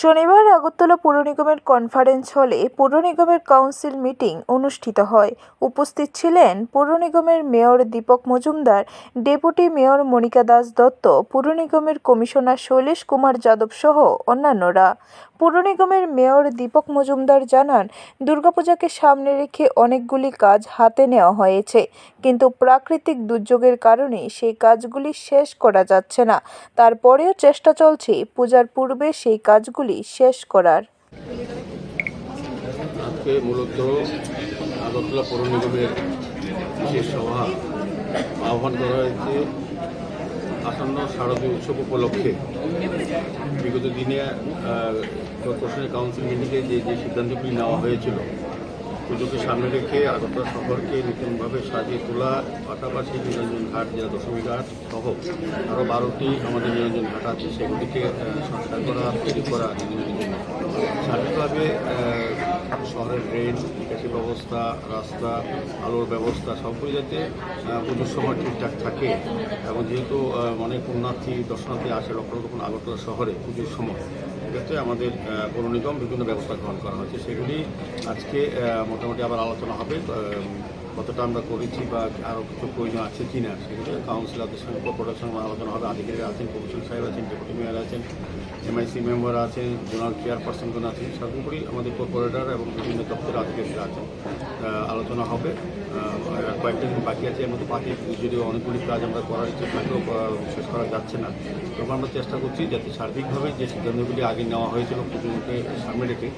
শনিবার আগরতলা পুর নিগমের কনফারেন্স হলে পুর নিগমের কাউন্সিল মিটিং অনুষ্ঠিত হয়। উপস্থিত ছিলেন পুর নিগমের mayor Dipak Majumdar deputy mayor Monika Das Dutta, পুর নিগমের কমিশনার শৈলেশ কুমার যাদব সহ অন্যান্যরা। পুর নিগমের মেয়র দীপক মজুমদার জানান, দুর্গাপূজাকে সামনে রেখে অনেকগুলি কাজ হাতে নেওয়া হয়েছে, কিন্তু প্রাকৃতিক দুর্যোগের কারণে সেই কাজগুলি শেষ করা যাচ্ছে না। তারপরেও চেষ্টা চলছে, পূজার পূর্বে সেই কাজগুলি শেষ করার। আজকে মূলত আগরতলা পৌর নিগমের বিশেষ সভা আহ্বান করা হয়েছে। আসন্ন শারদীয় উৎসব উপলক্ষে বিগত দিনে কর্পোরেশনের কাউন্সিল মিটিংয়ে যে যে সিদ্ধান্তগুলি নেওয়া হয়েছিল পুজোকে সামনে রেখে আগরতলা শহরকে নতুনভাবে সাজিয়ে তোলা পাশাপাশি নিরঞ্জন ঘাট যেটা দশমী ঘাট সহ আরও বারোটি আমাদের নিরঞ্জন ঘাট আছে। সেগুলিকে সংস্কার করা, তৈরি করা সার্বিকভাবে শহরের ড্রেন নিকাশি ব্যবস্থা, রাস্তা, আলোর ব্যবস্থা সবগুলি যাতে পুজোর সময় ঠিকঠাক থাকে এবং যেহেতু অনেক পুণ্যার্থী দর্শনার্থী আসে লক্ষ লক্ষ আগরতলা শহরে পুজোর সময় সেক্ষেত্রে আমাদের পৌরনিগম পৌর নিগম বিভিন্ন ব্যবস্থা গ্রহণ করা হয়েছে। সেগুলি আজকে মোটামুটি আবার আলোচনা হবে। কতটা আমরা করেছি বা আরও কিছু প্রয়োজন আছে কি না সেগুলো কাউন্সিলরদের সঙ্গে কর্পোরেটের সঙ্গে আলোচনা হবে। আধিকারিক আছেন কমিশন সাহেব আছেন ডেপুটি মেয়র আছেন এমআইসি মেম্বার আছেন জোনাল চেয়ারপারসনগণ আছেন সর্বোপরি আমাদের কর্পোরেটার এবং বিভিন্ন দপ্তরের আধিকারিকরা আছেন। আলোচনা হবে। কয়েকটা দিন বাকি আছে, এর মধ্যে বাকি যদিও অনেকগুলি কাজ আমরা করার ইচ্ছে থাকলেও শেষ করা যাচ্ছে না। তবে আমরা চেষ্টা করছি যাতে সার্বিকভাবে যে সিদ্ধান্তগুলি আগে নেওয়া হয়েছিল পুজোকে সামনে রেখে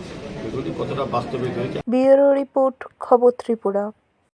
সেগুলি কতটা বাস্তবিক হয়েছে ব্যুরো রিপোর্ট, খবর ত্রিপুরা।